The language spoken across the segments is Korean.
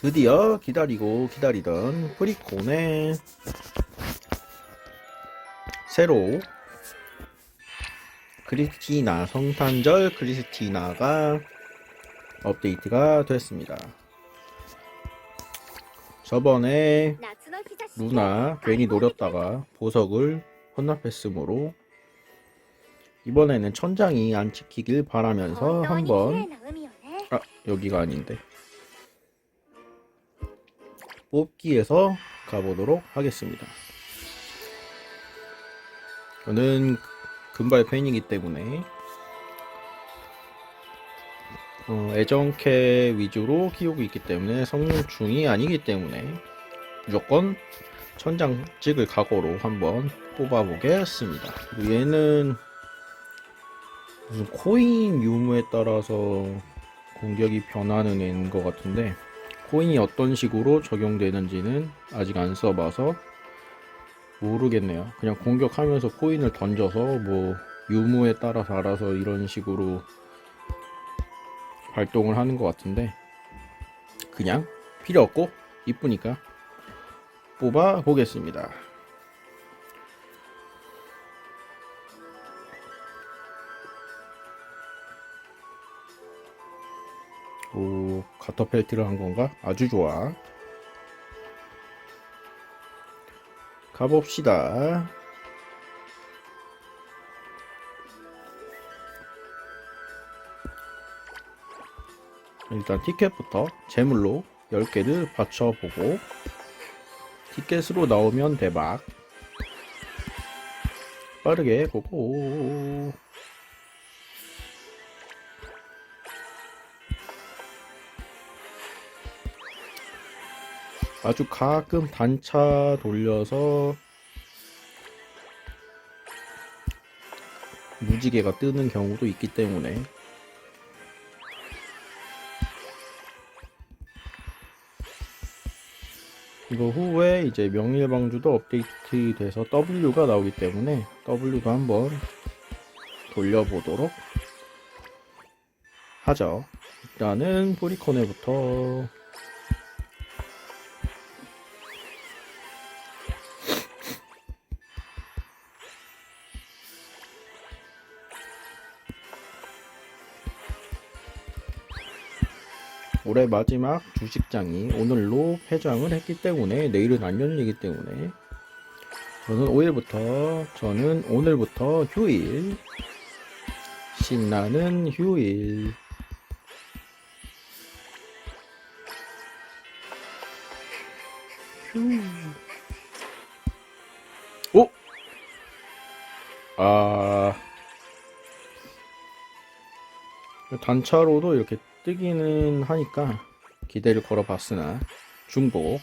드디어 기다리고 기다리던 프리콘의 새로 크리스티나 성탄절 크리스티나가 업데이트가 됐습니다. 저번에 루나 괜히 노렸다가 보석을 혼납했으므로 이번에는 천장이 안 찍히길 바라면서 한번 아 여기가 아닌데 뽑기에서 가보도록 하겠습니다. 저는 금발 팬이기 때문에 어, 애정캐 위주로 키우고 있기 때문에 성충이 아니기 때문에 무조건 천장 찍을 각오로 한번 뽑아보겠습니다. 얘는 무슨 코인 유무에 따라서 공격이 변하는 애인 것 같은데 코인이 어떤 식으로 적용되는지는 아직 안 써봐서 모르겠네요. 그냥 공격하면서 코인을 던져서 뭐 유무에 따라서 알아서 이런 식으로 발동을 하는 것 같은데 그냥 필요 없고 이쁘니까 뽑아 보겠습니다. 오, 가터펠트를 한 건가? 아주 좋아. 가봅시다. 일단 티켓부터 제물로 10개를 받쳐보고 티켓으로 나오면 대박. 빠르게 고고. 아주 가끔 단차 돌려서 무지개가 뜨는 경우도 있기 때문에 이거 후에 이제 명일방주도 업데이트 돼서 W가 나오기 때문에 W도 한번 돌려보도록 하죠. 일단은 포리코네부터 올해 마지막 주식장이 오늘로 폐장을 했기 때문에 내일은 안 열리기 때문에 저는 5일부터 저는 오늘부터 휴일 신나는 휴일 휴. 오! 아 단차로도 이렇게 뜨기는 하니까 기대를 걸어봤으나 중복.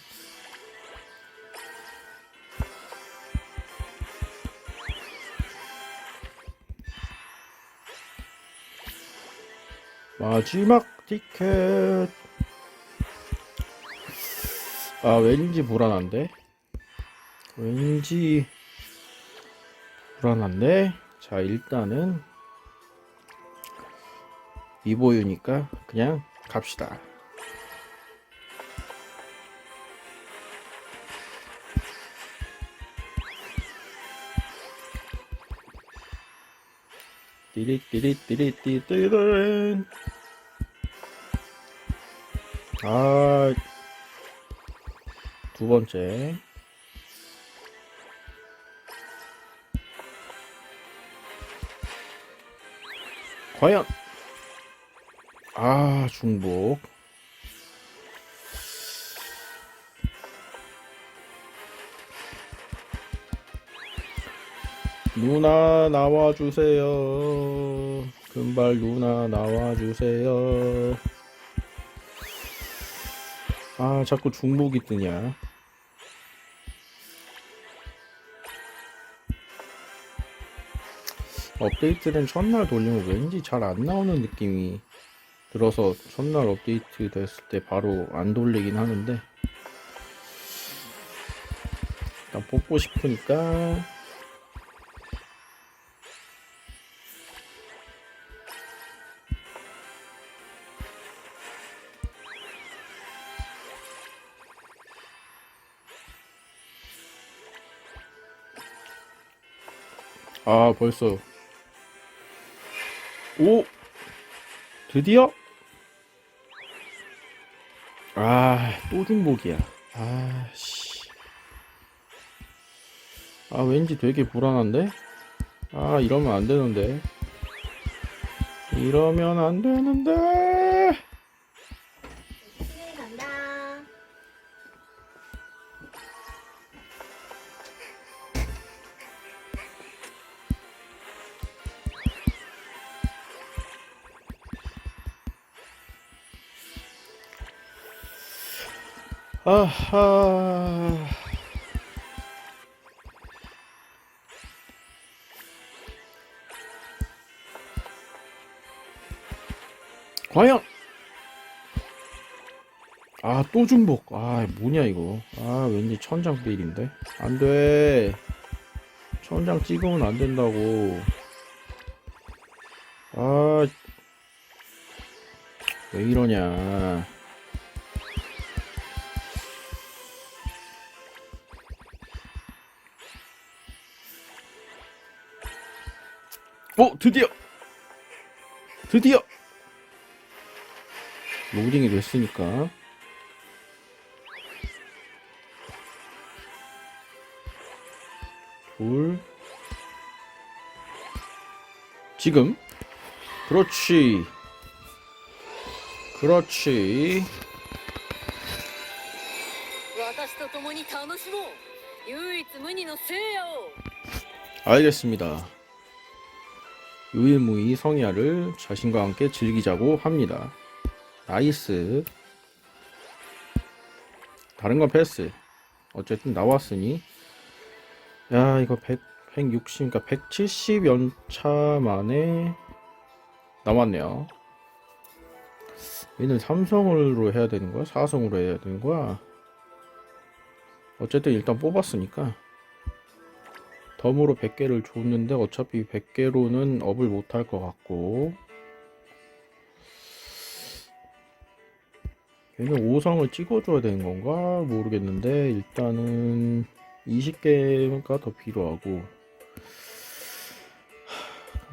마지막 티켓. 아 왠지 불안한데? 왠지 불안한데? 자 일단은 미보유니까 그냥 갑시다. 띠리띠리띠리띠리른 아, 두 번째. 과연 아, 중복. 누나 나와주세요. 금발 누나 나와주세요. 아, 자꾸 중복이 뜨냐. 업데이트된 첫날 돌리면 왠지 잘 안 나오는 느낌이 들어서 첫날 업데이트 됐을 때 바로 안 돌리긴 하는데. 일단 뽑고 싶으니까. 아 벌써. 오! 드디어? 아또 중복이야. 아씨. 아 왠지 되게 불안한데? 아 이러면 안 되는데. 이러면 안 되는데. 네, 간다. 아하. 과연. 아 또 중복. 아 뭐냐 이거. 아 왠지 천장 베일인데? 안돼. 천장 찍으면 안 된다고. 아. 왜 이러냐 오 드디어. 드디어. 로딩이 됐으니까. 돌 지금. 그렇지. 그렇지. 알겠습니다. 유일무이 성야를 자신과 함께 즐기자고 합니다. 나이스. 다른 건 패스. 어쨌든 나왔으니. 야 이거 100, 160 그러니까 170 연차 만에 남았네요. 얘는 삼성으로 해야 되는 거야? 사성으로 해야 되는 거야? 어쨌든 일단 뽑았으니까 덤으로 100개를 줬는데 어차피 100개로는 업을 못할 것 같고. 얘는 5성을 찍어줘야 되는 건가? 모르겠는데 일단은 20개가 더 필요하고.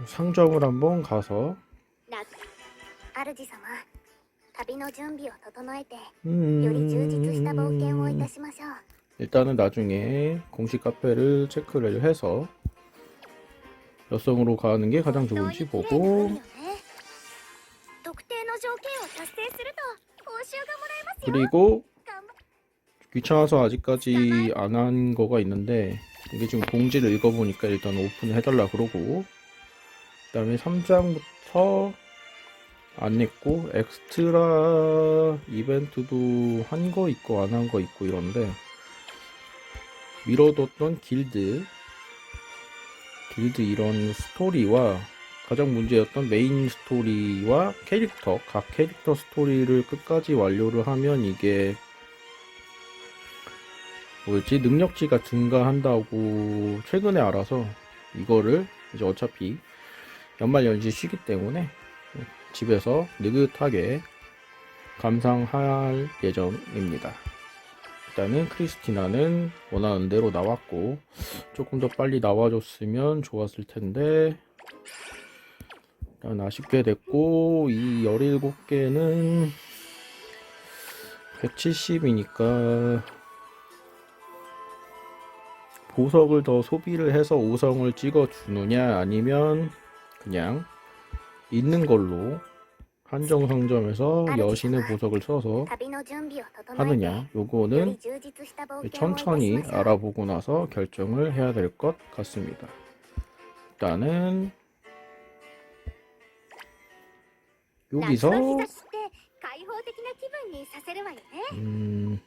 상점을 한번 가서. 음... 일단은 나중에 공식 카페를 체크를 해서 몇 성으로 가는 게 가장 좋은지 보고 그리고 귀찮아서 아직까지 안 한 거가 있는데 이게 지금 공지를 읽어보니까 일단 오픈을 해달라 그러고 그 다음에 3장부터 안 했고 엑스트라 이벤트도 한 거 있고 안 한 거 있고 이런데 미뤄뒀던 길드 길드 이런 스토리와 가장 문제였던 메인 스토리와 캐릭터 각 캐릭터 스토리를 끝까지 완료를 하면 이게 뭐였지 능력치가 증가한다고 최근에 알아서 이거를 이제 어차피 연말 연시 쉬기 때문에 집에서 느긋하게 감상할 예정입니다. 일단은 크리스티나는 원하는 대로 나왔고 조금 더 빨리 나와줬으면 좋았을 텐데 일단 아쉽게 됐고 이 17개는 170이니까 보석을 더 소비를 해서 5성을 찍어 주느냐 아니면 그냥 있는 걸로 한정 상점에서 여신의 보석을 써서 하느냐? 요거는 천천히 알아보고 나서 결정을 해야 될 것 같습니다. 일단은 여기서 음...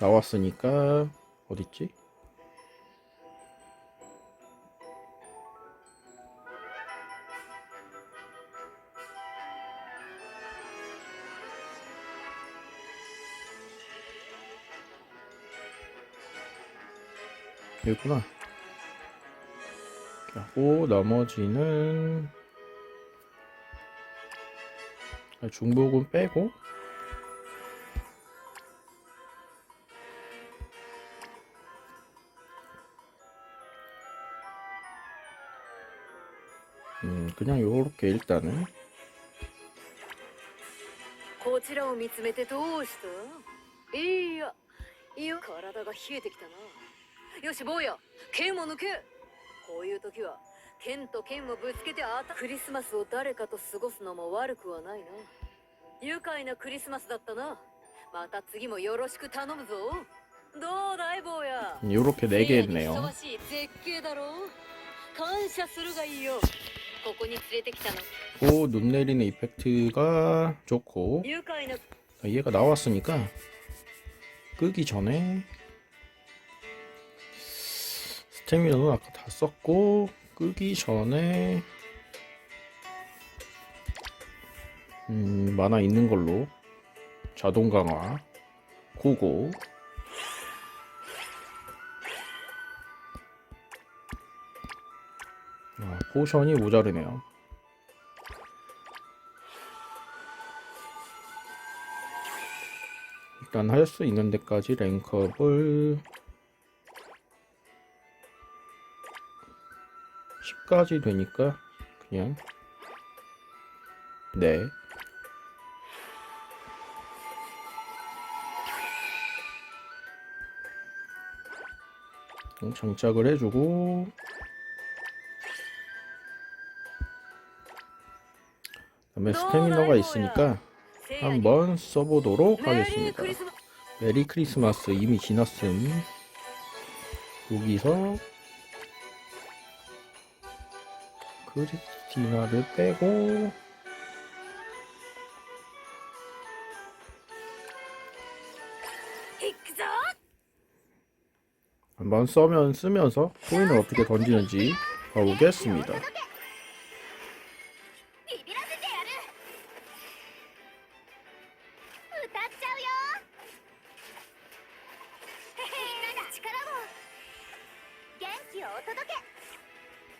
나왔으니까 어딨지? 여기구나. 하고 나머지는 중복은 빼고 음, 그냥 요렇게 일단은. 고치라고 見つめてどうしたいいやいや体が冷えてきたなよし坊や剣を抜けこういう時は剣と剣をぶつけてあたクリスマスを誰かと過ごすのも悪くはないな愉快なクリスマスだったなまた次もよろしく頼むぞどうだい坊や 요렇게 네 개 聖夜にふさ 했네요 わしい絶景だろう感謝するがいいよここに連れてきたの 고 눈 내리는 이펙트가 좋고 愉快な 얘가 나왔으니까 끄기 전에 스태미너는 아까 다 썼고 끄기 전에 음, 만화 있는 걸로. 자동 강화. 고고 아, 포션이 모자르네요. 일단 할 수 있는 데까지 랭크업을 10까지 되니까 그냥. 네. 장착을 해주고. 다음에 스태미너가 있으니까 한번 써보도록 하겠습니다. 메리 크리스마스 이미 지났음. 여기서 크리스티나를 빼고 한번 써면 쓰면서 코인을 어떻게 던지는지 봐보겠습니다.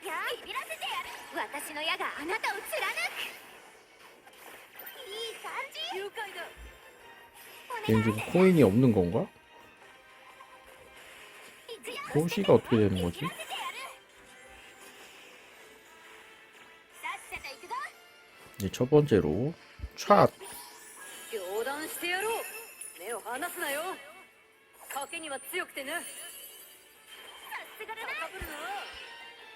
ビビらせてやる歌っちゃうよみんなの力を元気をお届けやビビらせてやる私の矢があなたを貫くいい感じ愉快だ 얘는 지금 코인이 없는 건가? 一応 표시가 어떻게 되는 거지? ビビらせてやるさっさと行くぞ 이제 첫 번째로 촥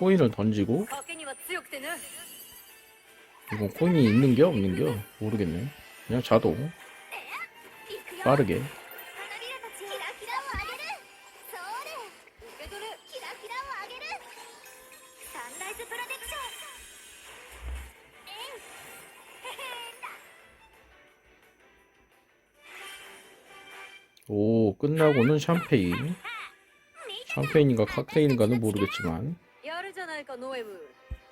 코인을 던지고 이건 코인이 있는겨 없는겨? 모르겠네. 그냥 자도 빠르게. 끝나고는 샴페인. 샴페인인가 칵테인인가는 모르겠지만. かノエム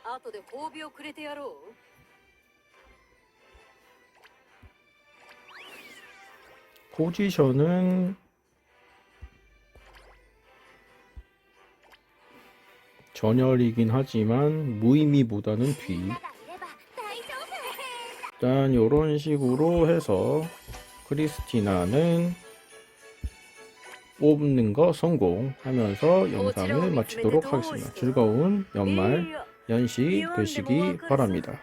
後で褒美をくれてやろう 포지션은 전열이긴 하지만 무의미보다는 뒤. みんながいれば大丈夫 일단 이런 식으로 해서 크리스티나는 뽑는 거 성공하면서 영상을 마치도록 하겠습니다. 즐거운 연말 연시 되시기 바랍니다.